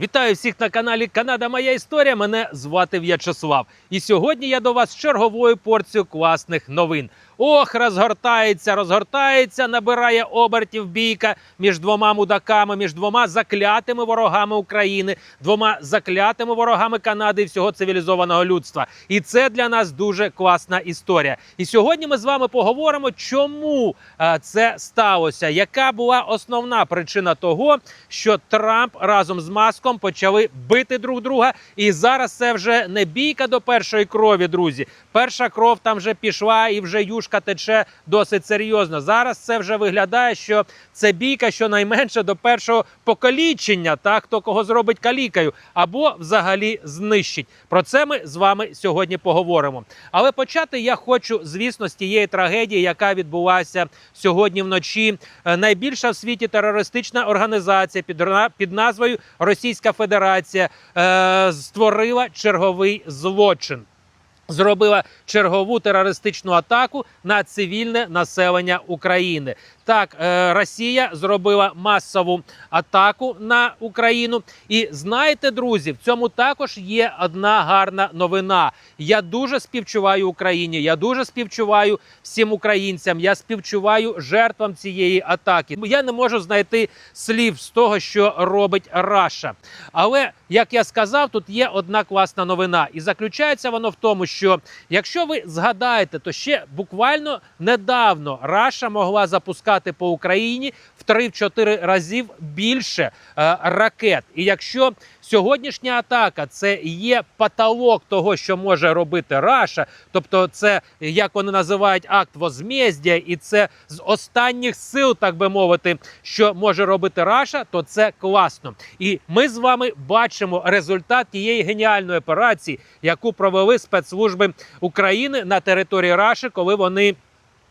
Вітаю всіх на каналі Канада Моя Історія. Мене звати В'ячеслав. І сьогодні я до вас черговою порцією класних новин. Ох, розгортається, розгортається, набирає обертів бійка між двома мудаками, між двома заклятими ворогами України, двома заклятими ворогами Канади і всього цивілізованого людства. І це для нас дуже класна історія. І сьогодні ми з вами поговоримо, чому е, це сталося, яка була основна причина того, що Трамп разом з Маском почали бити друг друга. І зараз це вже не бійка до першої крові, друзі. Перша кров там вже пішла, і вже юшка тече досить серйозно. Зараз це вже виглядає, що це бійка щонайменше до першого покалічення, так хто кого зробить калікою, або взагалі знищить. Про це ми з вами сьогодні поговоримо. Але почати я хочу, звісно, з тієї трагедії, яка відбулася сьогодні вночі. Е, Найбільша в світі терористична організація під, назвою Російська Федерація е, створила черговий злочин. Зробила чергову терористичну атаку на цивільне населення України. Так, е, Росія зробила масову атаку на Україну. І знаєте, друзі, в цьому також є одна гарна новина. Я дуже співчуваю Україні. Я дуже співчуваю всім українцям. Я співчуваю жертвам цієї атаки. Я не можу знайти слів з того, що робить Раша. Але як я сказав, тут є одна класна новина, і заключається воно в тому, що якщо ви згадаєте, то ще буквально недавно Раша могла запускати по Україні в 3-4 разів більше е, ракет. І якщо сьогоднішня атака це є потолок того, що може робити Раша, тобто це як вони називають акт возмездя, і це з останніх сил, так би мовити, що може робити Раша, то це класно. І ми з вами бачимо результат тієї геніальної операції, яку провели спецслужби України на території Раші, коли вони.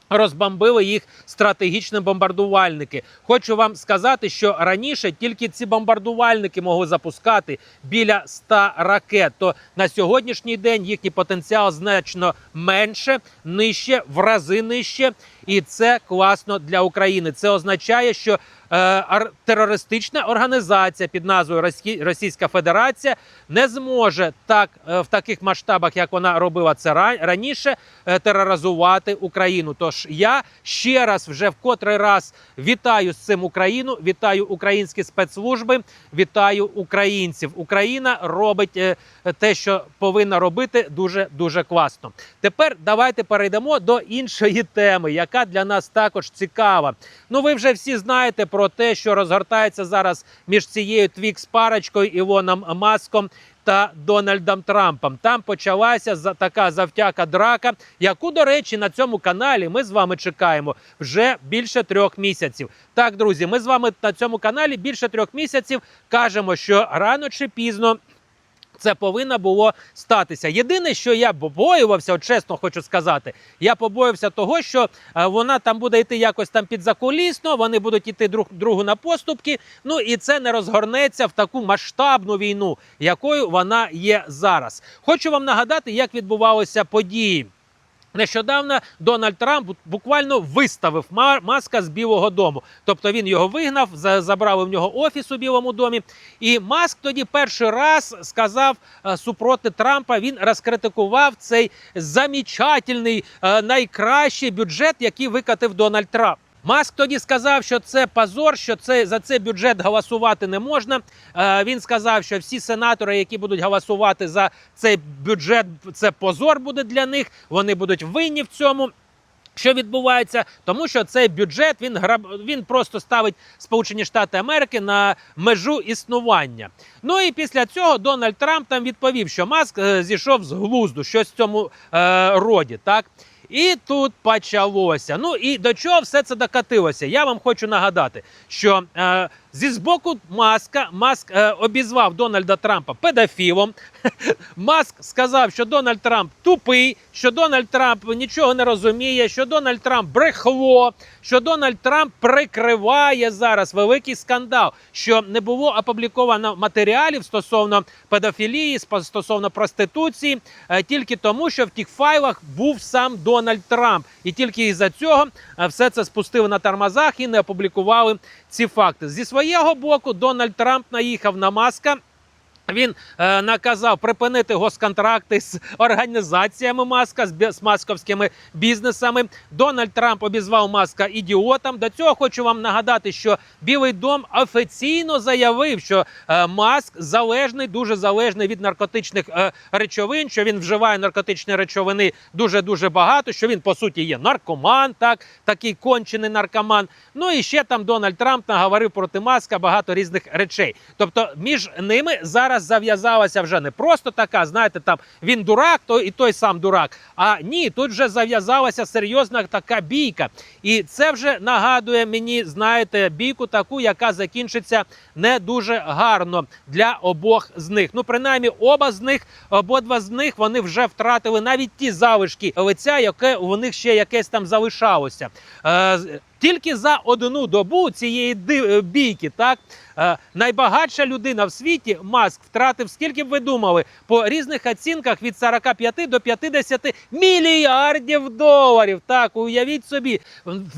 Розбомбили їх стратегічні бомбардувальники. Хочу вам сказати, що раніше тільки ці бомбардувальники могли запускати біля 100 ракет. То на сьогоднішній день їхній потенціал значно менше, нижче, в рази нижче. І це класно для України. Це означає, що е, терористична організація під назвою Росі- Російська Федерація не зможе так е, в таких масштабах, як вона робила це ра- раніше, е, тероризувати Україну. Тож я ще раз, вже в котрий раз вітаю з цим Україну, вітаю українські спецслужби, вітаю українців. Україна робить е, те, що повинна робити, дуже дуже класно. Тепер давайте перейдемо до іншої теми, яка для нас також цікава. Ну, ви вже всі знаєте про те, що розгортається зараз між цією твікс парочкою Ілоном Маском. Та Дональдом Трампом там почалася за така завтяка драка, яку, до речі, на цьому каналі ми з вами чекаємо вже більше трьох місяців. Так, друзі, ми з вами на цьому каналі більше трьох місяців кажемо, що рано чи пізно це повинно було статися. Єдине, що я побоювався, от чесно хочу сказати, я побоювався того, що е, вона там буде йти якось там підзакулісно, вони будуть йти друг другу на поступки. Ну і це не розгорнеться в таку масштабну війну, якою вона є зараз. Хочу вам нагадати, як відбувалися події. Нещодавно Дональд Трамп буквально виставив маска з Білого Дому. Тобто він його вигнав, забрав в нього офіс у Білому домі. І Маск тоді перший раз сказав е, супроти Трампа. Він розкритикував цей замічательний, е, найкращий бюджет, який викатив Дональд Трамп. Маск тоді сказав, що це позор, що це за це бюджет голосувати не можна. Е, він сказав, що всі сенатори, які будуть голосувати за цей бюджет, це позор буде для них. Вони будуть винні в цьому. Що відбувається, тому що цей бюджет він граб він просто ставить Сполучені Штати Америки на межу існування. Ну і після цього Дональд Трамп там відповів, що Маск е, зійшов з глузду, щось в цьому е, роді, так. І тут почалося. Ну і до чого все це докатилося? Я вам хочу нагадати, що е, зі збоку Маска Маск е, обізвав Дональда Трампа педофілом. Маск сказав, що Дональд Трамп тупий, що Дональд Трамп нічого не розуміє, що Дональд Трамп брехло, що Дональд Трамп прикриває зараз великий скандал, що не було опубліковано матеріалів стосовно педофілії, стосовно проституції, е, тільки тому, що в тих файлах був сам Дональд Трамп, і тільки із-за цього е, все це спустили на тормозах і не опублікували ці факти. Зі свого боку, Дональд Трамп наїхав на маска. Він е, наказав припинити госконтракти з організаціями Маска з, з масковськими бізнесами. Дональд Трамп обізвав Маска ідіотом. До цього хочу вам нагадати, що Білий дом офіційно заявив, що е, Маск залежний, дуже залежний від наркотичних е, речовин. Що він вживає наркотичні речовини дуже дуже багато. Що він по суті є наркоман, так такий кончений наркоман. Ну і ще там Дональд Трамп наговорив проти Маска багато різних речей. Тобто між ними зараз зав'язалася вже не просто така, знаєте, там він дурак, то і той сам дурак. А ні, тут вже зав'язалася серйозна така бійка. І це вже нагадує мені, знаєте, бійку таку, яка закінчиться не дуже гарно для обох з них. Ну, принаймні, оба з них, обидва з них вони вже втратили навіть ті залишки лиця, яке у них ще якесь там залишалося. Тільки за одну добу цієї е, бійки, так е, найбагатша людина в світі, Маск, втратив скільки б ви думали, по різних оцінках від 45 до 50 мільярдів доларів. Так, уявіть собі,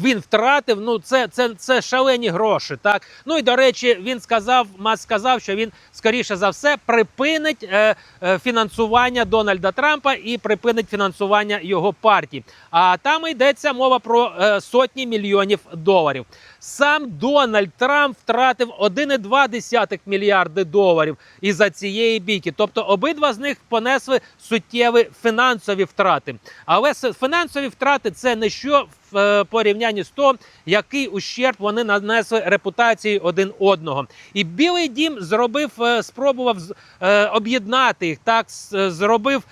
він втратив. Ну це, це, це шалені гроші. Так, ну і до речі, він сказав, Маск сказав, що він скоріше за все припинить е, е, фінансування Дональда Трампа і припинить фінансування його партії. А там йдеться мова про е, сотні мільйонів доларів. Сам Дональд Трамп втратив 1,2 мільярди доларів із-за цієї бійки. Тобто обидва з них понесли суттєві фінансові втрати. Але фінансові втрати це не що в е, порівнянні з тим, який ущерб вони нанесли репутації один одного. І Білий Дім зробив, е, спробував е, об'єднати їх, так зробив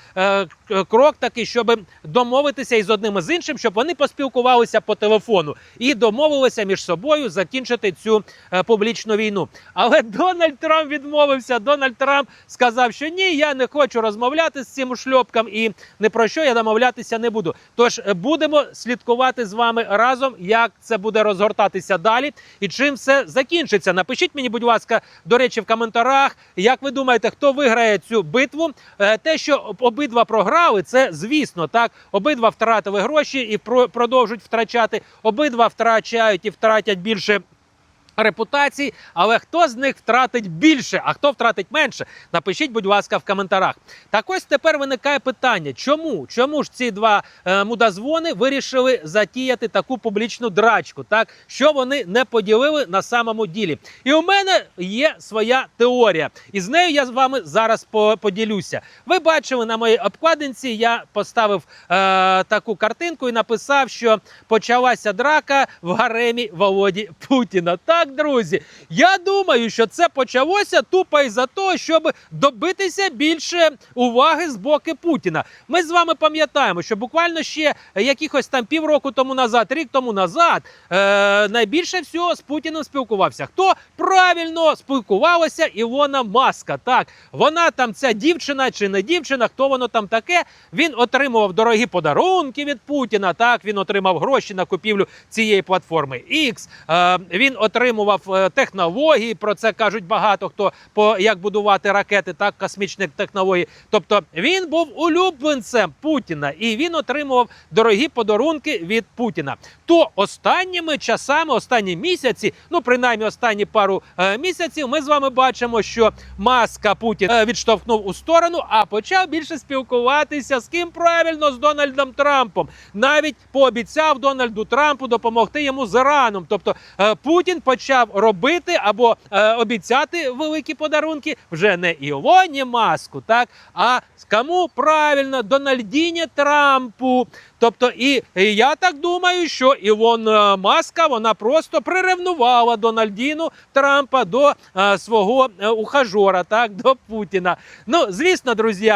крок такий, щоб домовитися із одним і з іншим, щоб вони поспілкувалися по телефону і домовилися між собою закінчити цю публічну війну. Але Дональд Трамп відмовився. Дональд Трамп сказав, що ні, я не хочу розмовляти з цим шльопком і ні про що я домовлятися не буду. Тож будемо слідкувати з вами разом, як це буде розгортатися далі і чим все закінчиться. Напишіть мені, будь ласка, до речі, в коментарях, як ви думаєте, хто виграє цю битву? Е, Те, що обидва програли, це звісно так. Обидва втратили гроші і про- продовжують втрачати. Обидва втрачають і втратять більше. Репутації, але хто з них втратить більше, а хто втратить менше? Напишіть, будь ласка, в коментарях. Так ось тепер виникає питання: чому? Чому ж ці два е, мудозвони вирішили затіяти таку публічну драчку? Так що вони не поділили на самому ділі? І у мене є своя теорія, і з нею я з вами зараз по- поділюся. Ви бачили на моїй обкладинці, я поставив е, таку картинку і написав, що почалася драка в гаремі Володі Путіна. Так, друзі, я думаю, що це почалося тупо із-за того, щоб добитися більше уваги з боку Путіна. Ми з вами пам'ятаємо, що буквально ще якихось там півроку тому назад, рік тому назад, е, найбільше всього з Путіним спілкувався. Хто правильно спілкувалася Ілона Маска? Так, вона там ця дівчина чи не дівчина, хто воно там таке. Він отримував дорогі подарунки від Путіна. Так, він отримав гроші на купівлю цієї платформи X. Е, він отримував е, технології. Про це кажуть багато хто по як будувати ракети, так космічні технології. Тобто він був улюбленцем Путіна і він отримував дорогі подарунки від Путіна. То останніми часами, останні місяці, ну принаймні останні пару е, місяців, ми з вами бачимо, що маска Путін е, відштовхнув у сторону, а почав більше спілкуватися з ким правильно з Дональдом Трампом. Навіть пообіцяв Дональду Трампу допомогти йому з Іраном. Тобто е, Путін почав робити або е, обіцяти великі подарунки вже не Ілоні Маску, так а кому правильно Дональдіні Трампу. Тобто, і, і я так думаю, що Ілон е, Маска вона просто приревнувала Дональдіну Трампа до е, свого е, ухажора, так до Путіна. Ну, звісно, друзі.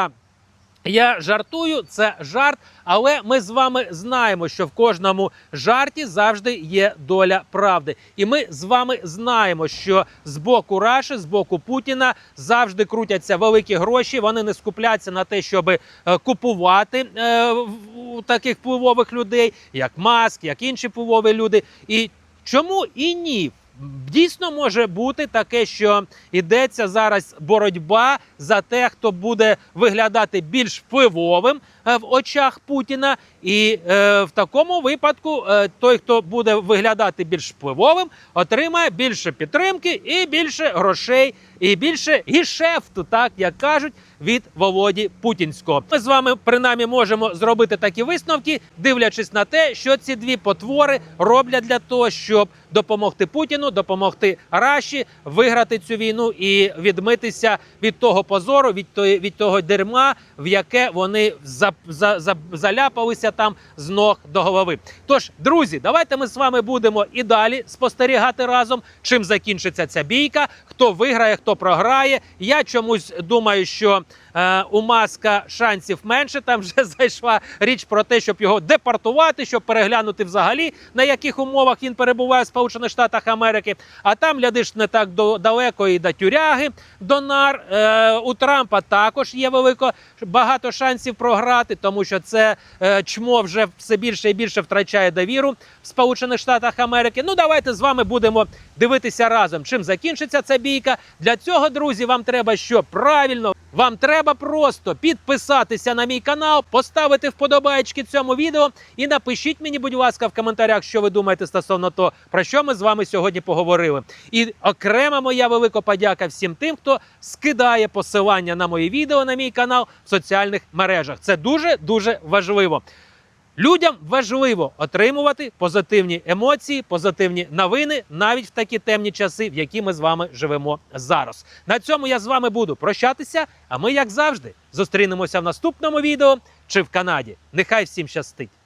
Я жартую, це жарт, але ми з вами знаємо, що в кожному жарті завжди є доля правди. І ми з вами знаємо, що з боку Раші, з боку Путіна завжди крутяться великі гроші. Вони не скупляться на те, щоб е, купувати е, таких впливових людей, як Маск, як інші впливові люди. І чому і ні? Дійсно може бути таке, що йдеться зараз боротьба за те, хто буде виглядати більш впливовим, в очах Путіна. І е, в такому випадку е, той, хто буде виглядати більш впливовим, отримає більше підтримки і більше грошей, і більше гішефту, так як кажуть, від Володі Путінського. Ми з вами принаймні можемо зробити такі висновки, дивлячись на те, що ці дві потвори роблять для того, щоб допомогти Путіну, допомогти Раші виграти цю війну і відмитися від того позору, від тої від того дерьма, в яке вони за, за, за, заляпалися там з ног до голови. Тож, друзі, давайте ми з вами будемо і далі спостерігати разом, чим закінчиться ця бійка, хто виграє, хто програє. Я чомусь думаю, що е, у маска шансів менше. Там вже зайшла річ про те, щоб його депортувати, щоб переглянути взагалі на яких умовах він перебуває в Сполучених Штатах Америки. А там глядиш не так далеко і до тюряги до нар. Е, у Трампа також є велико багато шансів програти, тому що це е, чмо вже все більше і більше втрачає довіру в Сполучених Штатах Америки. Ну давайте з вами будемо дивитися разом, чим закінчиться ця бійка. Для цього, друзі, вам треба що правильно. Вам треба просто підписатися на мій канал, поставити вподобайки цьому відео і напишіть мені, будь ласка, в коментарях, що ви думаєте стосовно того, про що ми з вами сьогодні поговорили. І окрема моя велика подяка всім тим, хто скидає посилання на мої відео на мій канал в соціальних мережах. Це дуже дуже важливо. Людям важливо отримувати позитивні емоції, позитивні новини навіть в такі темні часи, в які ми з вами живемо зараз. На цьому я з вами буду прощатися. А ми, як завжди, зустрінемося в наступному відео чи в Канаді. Нехай всім щастить!